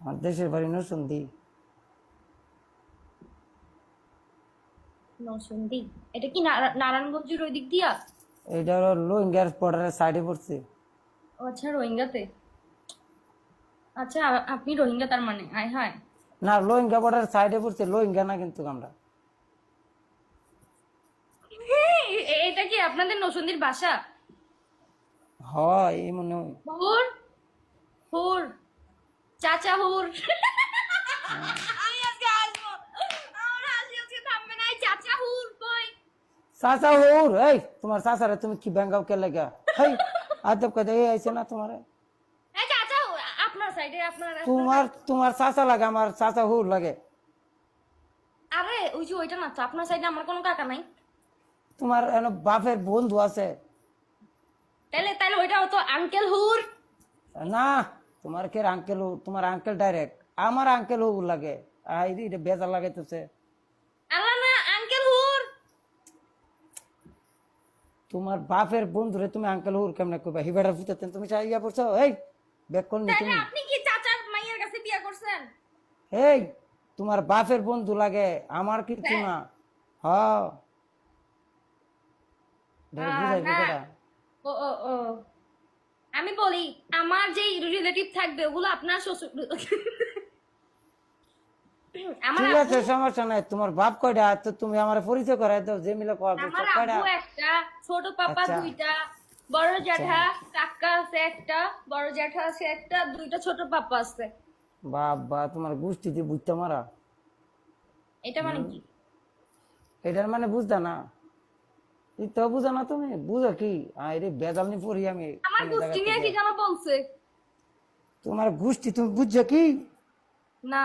আমার দেশের বাড়ি নরসিংদী নরসিংদী এটা কি নারায়ণগঞ্জের ওই দিক দিয়া হলো লোহিঙ্গার বর্ডারের সাইডে পড়ছে। ও আচ্ছা রোহিঙ্গাতে? আচ্ছা আপনি রোহিঙ্গা তার মানে? আয় হায়। না লোহিঙ্গা বর্ডারের সাইডে পড়ছে লোহিঙ্গা না কিন্তু আমরা। এটা কি আপনাদের নরসিংদীর বাসা? হয় এই মনে হয়। হুর হুর চাচা হুর আমি আজকে আসব। আমার হাসি আজকে থামবে না চাচা হুর কই? চাচা হৌর এই তোমার চাচারে তুমি কি ব্যাঙ্গাও কে লাগা? হেই আদব কথা এই আইছে না তোমার? এই চাচা আপনার সাইডে আপনার তোমার তোমার চাচা লাগে আমার চাচা হুর লাগে। আরে ওই যে ওইটা না তো আপনার সাইডে আমার কোনো কাকা নাই। তোমার এন বাপের বন্ধু আছে। তাইলে তাইলে ওইটা হতো আঙ্কেল হুর। না তোমার কে আঙ্কেল তোমার আঙ্কেল ডাইরেক্ট আমার আঙ্কেল হুর লাগে। আই রে এটা বেজার লাগাইতেছে। আল্লাহ না আঙ্কেল হুর। তোমার বাপের বন্ধুরে তুমি আঙ্কেল হুর কেমনে কইবা? হিবেটার ফুটাতেন তুমি চাইয়া পড়ছো এই বেক করনি তাইলে তুমি? আপনি কি চাচার মাইয়ের কাছে বিয়ে করছেন? এই তোমার বাপের বন্ধু লাগে আমার কিন্তু না। হ বুঝাই ও ও ও। আমি বলি আমার যে রিলেটিভ থাকবে ওগুলো আপনার শ্বশুর ঠিক আছে সমস্যা নাই। তোমার বাপ কয়টা? তো তুমি আমার পরিচয় করাই দাও যে মিলে কয় আমার আব্বু একটা ছোট পাপা আচ্ছা। দুইটা বড় জ্যাঠা কাকা আছে একটা বড় জ্যাঠা আছে একটা দুইটা ছোট পাপা আছে। বাবা তোমার গোষ্ঠীতে বুঝতে মারা? এটা মানে কি? এটার মানে বুঝতা না। তো বুঝো না তুমি বুঝো কি? আরে বেজাল নি পড়ি আমি। আমার গোষ্ঠী নিয়ে কি জানা বলছে? তোমার গোষ্ঠী তুমি বুঝছ কি? না।